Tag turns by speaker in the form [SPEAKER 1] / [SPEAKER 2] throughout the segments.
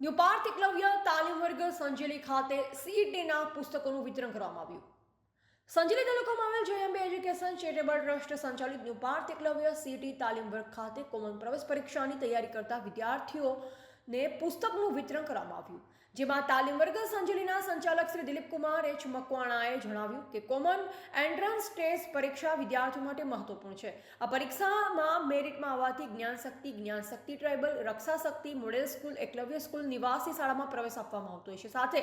[SPEAKER 1] New Parth Eklavya તાલીમ વર્ગ સંજેલી ખાતે સીઈટીના પુસ્તકોનું વિતરણ કરવામાં આવ્યું. સંજેલી તાલુકામાં આવેલ જયંબે એજ્યુકેશન ચેરિટેબલ ટ્રસ્ટ સંચાલિત ન્યૂ પાર્થ એકલવ્ય સીઈટી તાલીમ વર્ગ ખાતે કોમન પ્રવેશ પરીક્ષાની તૈયારી કરતા વિદ્યાર્થીઓને પુસ્તકનું વિતરણ કરવામાં આવ્યું. જેમાં તાલીમ વર્ગ સંજલીના સંચાલક શ્રી દિલીપકુમાર એચ મકવાણાએ જણાવ્યું કે કોમન એન્ટ્રન્સ ટેસ્ટ પરીક્ષા વિદ્યાર્થીઓ માટે મહત્વપૂર્ણ છે. આ પરીક્ષામાં મેરિટમાં આવવાથી Gyan Shakti Gyan Shakti tribal Raksha Shakti model school, Eklavya school, નિવાસી શાળામાં પ્રવેશ આપવામાં આવતો હોય છે. સાથે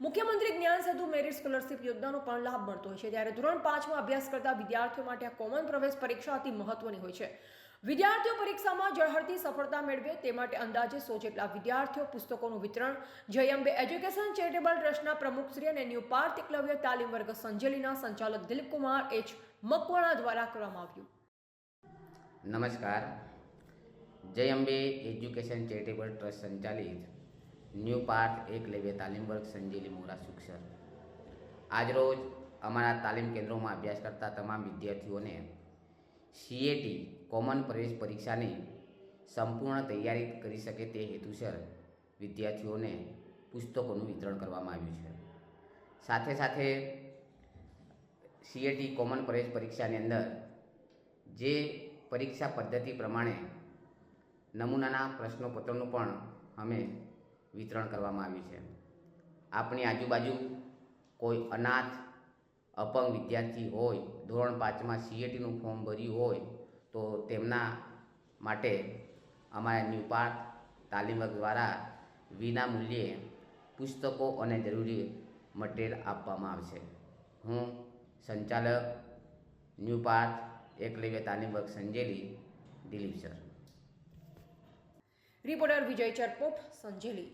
[SPEAKER 1] મુખ્યમંત્રી જ્ઞાન સેતુ મેરિટ સ્કોલરશિપ યોજનાનો પણ લાભ મળતો હોય છે. ત્યારે ધોરણ પાંચમાં અભ્યાસ કરતા વિદ્યાર્થીઓ માટે આ કોમન પ્રવેશ પરીક્ષા અતિ મહત્વની હોય છે. વિદ્યાર્થીઓ પરીક્ષામાં ઝળહળતી સફળતા મેળવે તે માટે અંદાજે સો જેટલા વિદ્યાર્થીઓ પુસ્તકોનું વિતરણ, જયંબે એજ્યુકેશન ચેરિટેબલ ટ્રસ્ટના પ્રમુખશ્રી અને ન્યૂ પાર્થ એકલવ્ય તાલીમ વર્ગ સંજેલીના સંચાલક દિલીપકુમાર એચ. મકવાણા દ્વારા કરવામાં આવ્યું.
[SPEAKER 2] નમસ્કાર. Jay Ambe education charitable trust સંચાલિત ન્યૂ પાર્થ એક લેવે તાલીમ વર્ગ સંજેલી મોરા સુક્ષર આજરોજ અમારા તાલીમ કેન્દ્રોમાં અભ્યાસ કરતા તમામ વિદ્યાર્થીઓને સીએટી કોમન પ્રવેશ પરીક્ષાની સંપૂર્ણ તૈયારી કરી શકે તે હેતુસર વિદ્યાર્થીઓને પુસ્તકોનું વિતરણ કરવામાં આવ્યું છે. સાથે સાથે સીએટી કોમન પ્રવેશ પરીક્ષાની અંદર જે પરીક્ષા પદ્ધતિ પ્રમાણે નમૂનાના પ્રશ્નોપત્રનું પણ અમે વિતરણ કરવામાં આવ્યું છે. આપણી આજુબાજુ કોઈ અનાથ, અપંગ વિદ્યાર્થી હોય, ધોરણ પાંચમાં સીએટીનું ફોર્મ ભર્યું હોય, તો તેમના માટે અમારા ન્યૂપાર્થ તાલીમ દ્વારા વિના મૂલ્યે પુસ્તકો અને જરૂરી મટીરિયલ આપવામાં આવશે. હું સંચાલક, ન્યૂ પાર્થ એકલવ્ય તાલીમ વર્ગ સંજેલી, દિલીપ સર.
[SPEAKER 1] રિપોર્ટર વિજય ચરપોટ સંજેલી.